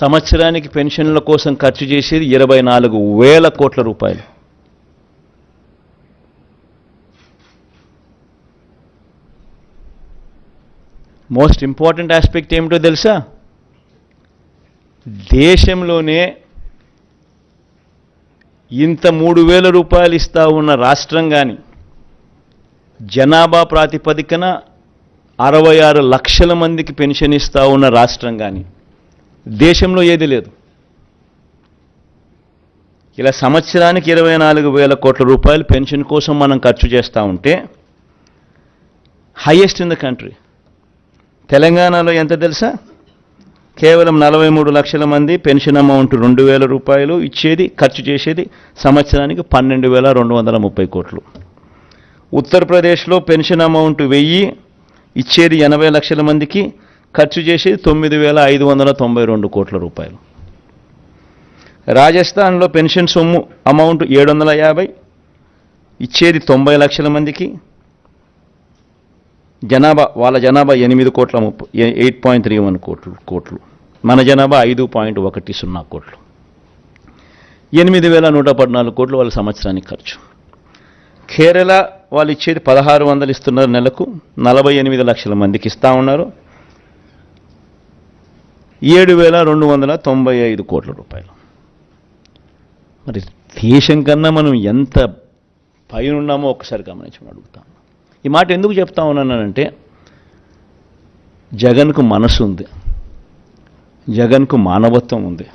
సంవత్సరానికి పెన్షన్ల కోసం ఖర్చు చేసేది ఇరవై నాలుగు వేల కోట్ల రూపాయలు. మోస్ట్ ఇంపార్టెంట్ ఆస్పెక్ట్ ఏమిటో తెలుసా? దేశంలోనే ఇంత మూడు వేల రూపాయలు ఇస్తా ఉన్న రాష్ట్రం కానీ జనాభా ప్రాతిపదికన అరవై ఆరు లక్షల మందికి పెన్షన్ ఇస్తా ఉన్న రాష్ట్రం కానీ దేశంలో ఏది లేదు. ఇలా సంవత్సరానికి ఇరవై నాలుగు వేల కోట్ల రూపాయలు పెన్షన్ కోసం మనం ఖర్చు చేస్తూ ఉంటే హయ్యెస్ట్ ఇన్ ద కంట్రీ తెలంగాణలో ఎంత తెలుసా? కేవలం నలభై మూడు లక్షల మంది పెన్షన్ అమౌంట్ రెండు వేల రూపాయలు ఇచ్చేది ఖర్చు చేసేది సంవత్సరానికి పన్నెండు వేల రెండు వందల ముప్పై కోట్లు. ఉత్తరప్రదేశ్లో పెన్షన్ అమౌంట్ వెయ్యి ఇచ్చేది ఎనభై లక్షల మందికి ఖర్చు చేసేది తొమ్మిది వేల ఐదు వందల తొంభై రెండు కోట్ల రూపాయలు. రాజస్థాన్లో పెన్షన్ సొమ్ము అమౌంట్ ఏడు వందల యాభై ఇచ్చేది తొంభై లక్షల మందికి. జనాభా వాళ్ళ జనాభా ఎనిమిది కోట్ల ముప్పై ఎయిట్ పాయింట్ త్రీ వన్ కోట్లు కోట్లు. మన జనాభా ఐదు పాయింట్ ఒకటి సున్నా కోట్లు. ఎనిమిది వేల నూట పద్నాలుగు కోట్లు వాళ్ళ సంవత్సరానికి ఖర్చు. కేరళ వాళ్ళు ఇచ్చేది పదహారు వందలు ఇస్తున్నారు నెలకు నలభై ఎనిమిది లక్షల మందికి ఇస్తా ఉన్నారు. ఏడు వేల రెండు వందల తొంభై ఐదు కోట్ల రూపాయలు. మరి దేశం కన్నా మనం ఎంత పైన ఉన్నామో ఒకసారి గమనించమని అడుగుతాం ఈ మాట ఎందుకు చెప్తా ఉన్నానంటే జగన్కు మనసు ఉంది జగన్కు మానవత్వం ఉంది.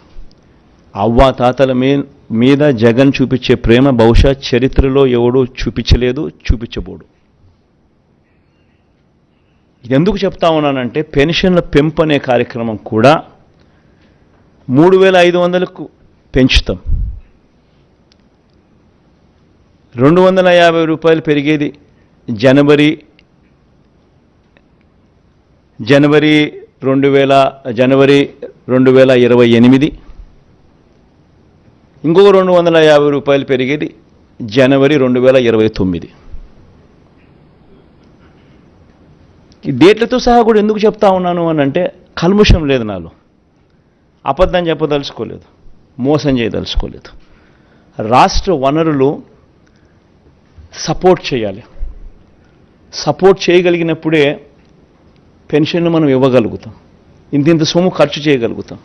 అవ్వా తాతల మీ మీద జగన్ చూపించే ప్రేమ బహుశా చరిత్రలో ఎవడూ చూపించలేదు చూపించబోడు. ఇది ఎందుకు చెప్తా ఉన్నానంటే పెన్షన్ల పెంపు అనే కార్యక్రమం కూడా మూడు వేల ఐదు వందలకు పెంచుతాం. రెండు వందల యాభై రూపాయలు పెరిగేది జనవరి జనవరి రెండు వేల జనవరి రెండు వేల ఇరవై ఎనిమిది. ఇంకొక రెండు వందల యాభై రూపాయలు పెరిగేది జనవరి రెండు వేల ఇరవై తొమ్మిది ఈ డేట్లతో సహా కూడా ఎందుకు చెప్తా ఉన్నాను అని అంటే కల్ముషం లేదు నాలో. అబద్ధం చెప్పదలుచుకోలేదు. మోసం చేయదలుచుకోలేదు. రాష్ట్ర వనరులు సపోర్ట్ చేయాలి. సపోర్ట్ చేయగలిగినప్పుడే పెన్షన్ను మనం ఇవ్వగలుగుతాం. ఇంత ఇంత సొమ్ము ఖర్చు చేయగలుగుతాం.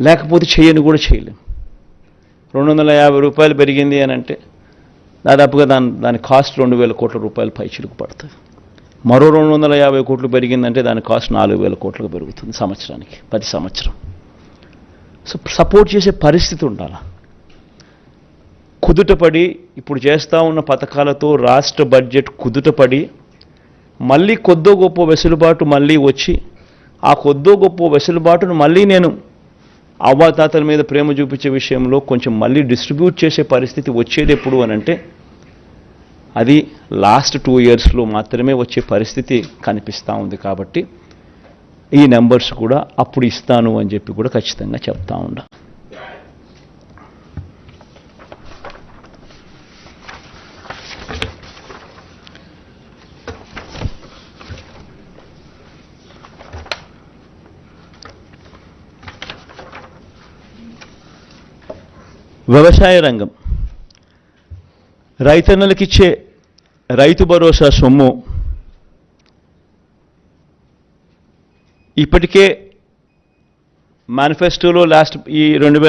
లేకపోతే చేయని కూడా చేయలేం. రెండు వందల యాభై రూపాయలు పెరిగింది అని అంటే దాదాపుగా దాని దాని కాస్ట్ రెండు వేల కోట్ల రూపాయలు పై పడుతుంది. మరో రెండు వందల యాభై కోట్లు పెరిగిందంటే దాని కాస్ట్ నాలుగు వేల కోట్లకు పెరుగుతుంది సంవత్సరానికి ప్రతి సంవత్సరం. సో సపోర్ట్ చేసే పరిస్థితి ఉండాలా? కుదుటపడి ఇప్పుడు చేస్తూ ఉన్న పథకాలతో రాష్ట్ర బడ్జెట్ కుదుటపడి మళ్ళీ కొద్దో గొప్ప వెసులుబాటు మళ్ళీ వచ్చి ఆ కొద్దో గొప్ప వెసులుబాటును మళ్ళీ నేను అవ్వాతాతల మీద ప్రేమ చూపించే విషయంలో కొంచెం మళ్ళీ డిస్ట్రిబ్యూట్ చేసే పరిస్థితి వచ్చేది ఎప్పుడు అని అంటే అది లాస్ట్ టూ ఇయర్స్లో మాత్రమే వచ్చే పరిస్థితి కనిపిస్తూ ఉంది కాబట్టి ఈ నెంబర్స్ కూడా అప్పుడు ఇస్తాను అని చెప్పి కూడా ఖచ్చితంగా చెప్తా ఉండ. వ్యవసాయ రంగం. రైతన్నలకిచ్చే రైతు భరోసా సొమ్ము ఇప్పటికే మేనిఫెస్టోలో లాస్ట్ ఈ రెండు వేల